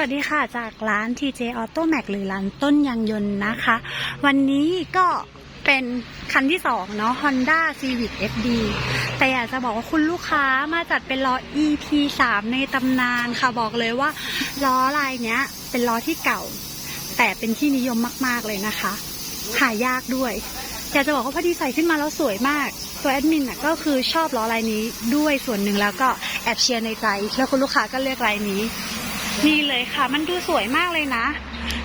วัสดีค่ะจากร้าน TJ Auto Max หรือร้านต้นยางยนต์นะคะ วันนี้ก็เป็นคันที่สองเนาะ Honda Civic FD แต่อยากจะบอกว่าคุณลูกค้ามาจัดเป็นล้อ EP 3 ในตำนานค่ะบอกเลยว่าล้อลายเนี้ย เป็นล้อที่เก่า แต่เป็นที่นิยมมากๆเลยนะคะ หายากด้วย อยากจะบอกว่าพอดีใส่ขึ้นมาแล้วสวยมากตัวแอดมินก็คือชอบล้อลายนี้ด้วยส่วนหนึ่งแล้วก็แอบเชียร์ในใจ แล้วคุณลูกค้าก็เลือกลายนี้ นี่เลยค่ะ มันดูสวยมากเลยนะ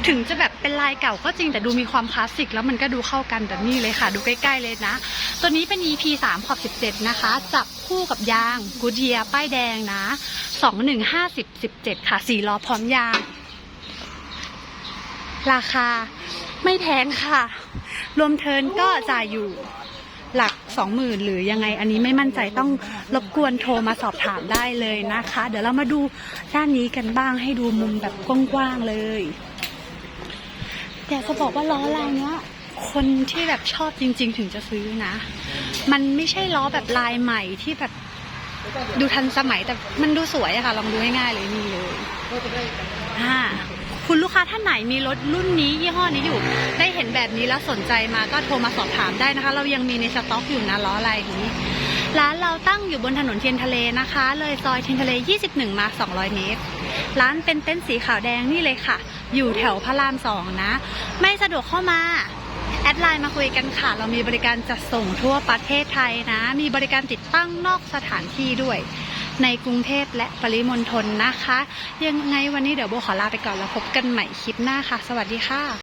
ถึงจะแบบเป็นลายเก่าก็จริงแต่ดูมีความคลาสสิกแล้วมันก็ดูเข้ากันแต่นี่เลยค่ะ ดูใกล้ ๆเลยนะ ตัวนี้เป็น EP 3ขอบ17 นะคะ จับคู่กับยางกูเดียป้ายแดงนะ 2150 17 ค่ะสี่ล้อพร้อมยาง ราคาไม่แพงค่ะ รวมเทิร์นก็จ่ายอยู่ หลักสองหมื่นหรือยังไงอันนี้ไม่มั่นใจต้องรบกวนโทรมาสอบถามได้เลยนะคะ เดี๋ยวเรามาดูด้านนี้กันบ้างให้ดูมุมแบบกว้างๆเลยอยากจะบอกว่าล้อลายเนี้ยคนที่แบบชอบจริง ๆ ถึงจะซื้อนะ มันไม่ใช่ล้อแบบลายใหม่ที่แบบดูทันสมัยแต่มันดูสวยอะค่ะ ลองดูง่ายๆเลยนี่เลยอ่า คุณลูกค้าท่านไหนมีรถรุ่นนี้ยี่ห้อนี้อยู่ ได้เห็นแบบนี้แล้วสนใจมาก็โทรมาสอบถามได้นะคะ เรายังมีในสต็อกอยู่นะล้ออะไรอย่างนี้ร้านเราตั้งอยู่บนถนนเทียนทะเลนะคะ เลยซอยเทียนทะเล 21 มา 200 เมตร ร้านเป็นเต็นท์สีขาวแดงนี่เลยค่ะ อยู่แถวพระรามสองนะ ไม่สะดวกเข้ามา แอดไลน์มาคุยกันค่ะ เรามีบริการจัดส่งทั่วประเทศไทยนะ มีบริการติดตั้งนอกสถานที่ด้วย ในกรุงเทพและปริมณฑลนะคะ ยังไงวันนี้เดี๋ยวโบขอลาไปก่อนแล้วพบกันใหม่คลิปหน้าค่ะ สวัสดีค่ะ